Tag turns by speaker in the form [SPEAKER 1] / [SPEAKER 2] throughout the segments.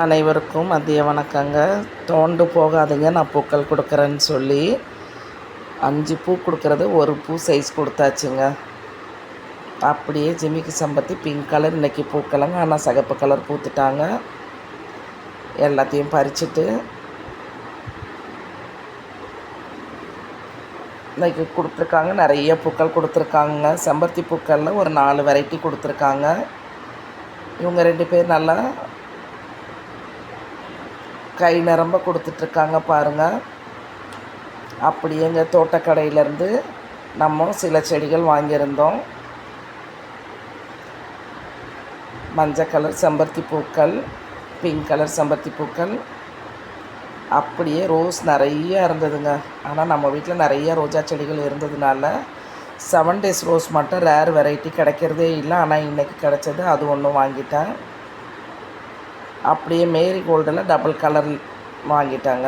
[SPEAKER 1] அனைவருக்கும் மதிய வணக்கங்க. தோண்டு போகாதீங்க நான் பூக்கள் கொடுக்குறேன்னு சொல்லி. அஞ்சு பூ கொடுக்குறது ஒரு பூ சைஸ் கொடுத்தாச்சுங்க. அப்படியே ஜிமிக்கு சம்பத்தி பிங்க் கலர் இன்றைக்கி பூக்கலைங்க. ஆனால் சிகப்பு கலர் பூத்துட்டாங்க. எல்லாத்தையும் பறிச்சுட்டு இன்றைக்கி கொடுத்துருக்காங்க. நிறைய பூக்கள் கொடுத்துருக்காங்க செம்பருத்தி பூக்களில் ஒரு நாலு வெரைட்டி கொடுத்துருக்காங்க. இவங்க ரெண்டு பேர் நல்லா கை நிரம்ப கொடுத்துட்ருக்காங்க பாருங்கள் அப்படி எங்கள் தோட்டக்கடையிலேருந்து நம்ம சில செடிகள் வாங்கியிருந்தோம். மஞ்சள் கலர் செம்பருத்தி பூக்கள் பிங்க் கலர் செம்பருத்தி பூக்கள். அப்படியே ரோஸ் நிறைய இருந்ததுங்க. ஆனால் நம்ம வீட்டில் நிறைய ரோஜா செடிகள் இருந்ததுனால செவன் டேஸ் ரோஸ் மட்டும் ரேர் வெரைட்டி கிடைக்கிறதே இல்லை. ஆனால் இன்றைக்கி கிடச்சது அது ஒன்று வாங்கிட்டேன். அப்படியே மேரி கோல்டில் டபுள் கலர் வாங்கிட்டாங்க.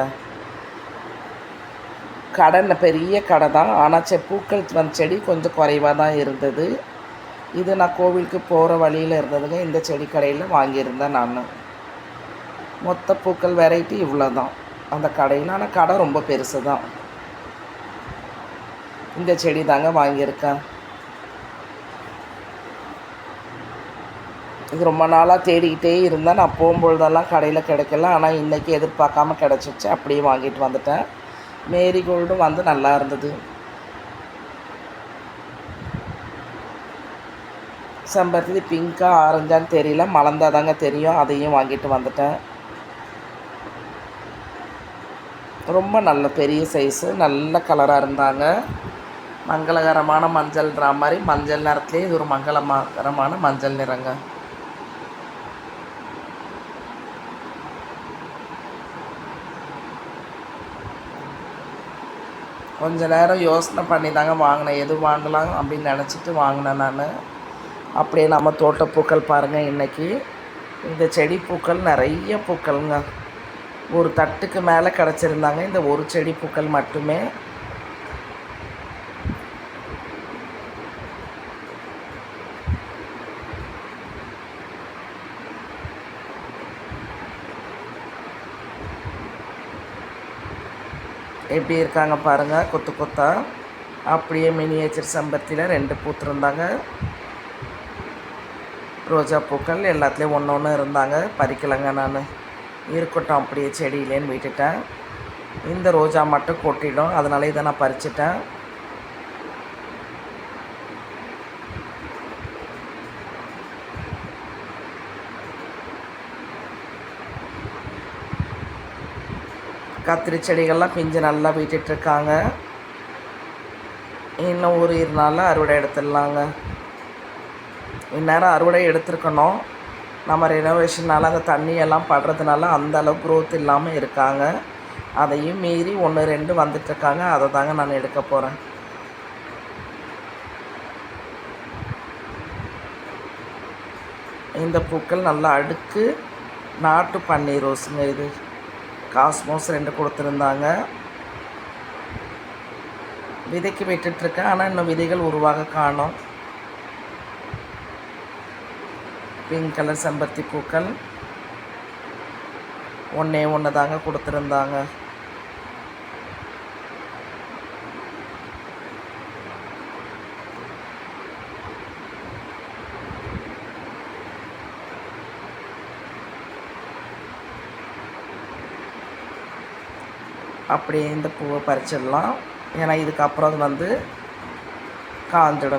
[SPEAKER 1] கடை பெரிய கடை தான். ஆனால் செ பூக்கள் வந்த செடி கொஞ்சம் குறைவாக தான் இருந்தது. இது நான் கோவிலுக்கு போகிற வழியில் இருந்ததுங்க. இந்த செடி கடையில் வாங்கியிருந்தேன் நான். மொத்த பூக்கள் வெரைட்டி இவ்வளோ தான் அந்த கடையில் ஆனால் கடை ரொம்ப பெருசு தான் இந்த செடி தாங்க வாங்கியிருக்கேன். இது ரொம்ப நாளாக தேடிக்கிட்டே இருந்தேன். நான் போகும்பொழுதெல்லாம் கடையில் கிடைக்கல. ஆனால் இன்றைக்கி எதிர்பார்க்காம கிடச்சிச்சு அப்படியே வாங்கிட்டு வந்துட்டேன். மேரி கோல்டும் வந்து நல்லா இருந்தது. செம்பருத்தி பிங்க்காக ஆரஞ்சான்னு தெரியல. மலர்ந்தாதாங்க தாங்க தெரியும். அதையும் வாங்கிட்டு வந்துட்டேன். ரொம்ப நல்ல பெரிய சைஸு நல்ல கலராக இருந்தாங்க. மங்களகரமான மஞ்சள்ன்ற மாதிரி மஞ்சள் நிறத்துலேயே இது ஒரு மங்களகரமான மஞ்சள் நிறங்க. கொஞ்ச நேரம் யோசனை பண்ணி தாங்க வாங்கினேன். எது வாங்கலாம் அப்படின்னு நினச்சிட்டு வாங்கினேன் நான். அப்படியே நம்ம தோட்டப்பூக்கள் பாருங்கள் இன்றைக்கி இந்த செடி பூக்கள் நிறைய பூக்கள்ங்க. ஒரு தட்டுக்கு மேலே கிடச்சிருந்தாங்க. இந்த ஒரு செடி பூக்கள் மட்டுமே. எப்படி இருக்காங்க பாருங்கள் கொத்து கொத்தா. அப்படியே மினியேச்சர் செம்பருத்தியில் ரெண்டு பூத்துருந்தாங்க. ரோஜா பூக்கள் எல்லாத்துலேயும் ஒன்று ஒன்று இருந்தாங்க. பறிக்கலைங்க நான். இருக்கட்டும் அப்படியே செடியிலேன்னு விட்டுட்டேன். இந்த ரோஜா மட்டும் கொட்டிடும். அதனால இதை நான் பறிச்சிட்டேன். கத்திரி செடிகள்லாம் பிஞ்சு நல்லா விட்டுட்ருக்காங்க. இன்னும் ஒரு இரு நாளில் அறுவடை எடுத்துடலாங்க. இந்நேரம் அறுவடை எடுத்துருக்கணும். நம்ம ரெனோவேஷனால் அந்த தண்ணியெல்லாம் படுறதுனால அந்த அளவு க்ரோத் இல்லாமல் இருக்காங்க. அதையும் மீறி ஒன்று ரெண்டு வந்துட்டுருக்காங்க அதை தாங்க நான் எடுக்க போகிறேன் இந்த பூக்கள் நல்லா அடுக்கு நாட்டு பன்னீர் ரோஸுங்க இது. காஸ்மோஸ் ரெண்டு கொடுத்துருந்தாங்க. விதைக்கு விட்டுட்ருக்கேன் ஆனால் இன்னும் விதைகள் உருவாக காணும். பிங்க் கலர் செம்பருத்தி பூக்கள். ஒன்றே ஒன்று தாங்க கொடுத்துருந்தாங்க. அப்படியே இந்த பூவை பறிச்சிடலாம். ஏன்னா இதுக்கப்புறம் அது வந்து காஞ்சிடும்.